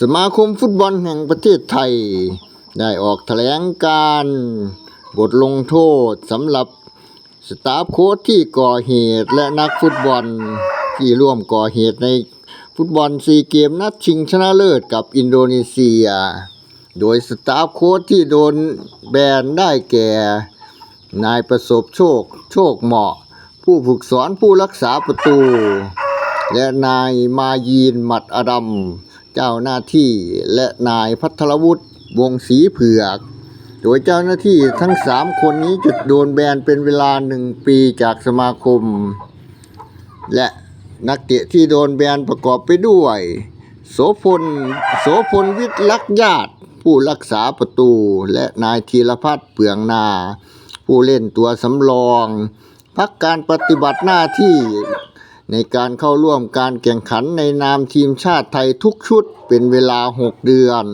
สมาคมฟุตบอลแห่งประเทศไทย ได้ออกแถลงการบทลงโทษสำหรับสตาฟโค้ชที่ก่อเหตุและนักฟุตบอลที่ร่วมก่อเหตุในฟุตบอลซีเกมนัดชิงชนะเลิศกับอินโดนีเซีย โดยสตาฟโค้ชที่โดนแบนได้แก่ นายประสบโชค โชคเหมาะ ผู้ฝึกสอนผู้รักษาประตู และนายมายีนหมัดอดัม เจ้าหน้าที่และนายพัทรวุฒิวงศรีเผือก โดยเจ้าหน้าที่ทั้งสามคนนี้จะโดนแบนเป็นเวลาหนึ่งปีจากสมาคม และนักเตะที่โดนแบนประกอบไปด้วย โสพลโสพลวิทย์ลักษ์ญาติ ผู้รักษาประตู และนายธีรพัฒน์เปลืองนา ผู้เล่นตัวสำรอง พักการปฏิบัติหน้าที่ ในการเข้าร่วมการแข่งขันในนามทีมชาติไทยทุกชุดเป็นเวลา 6 เดือน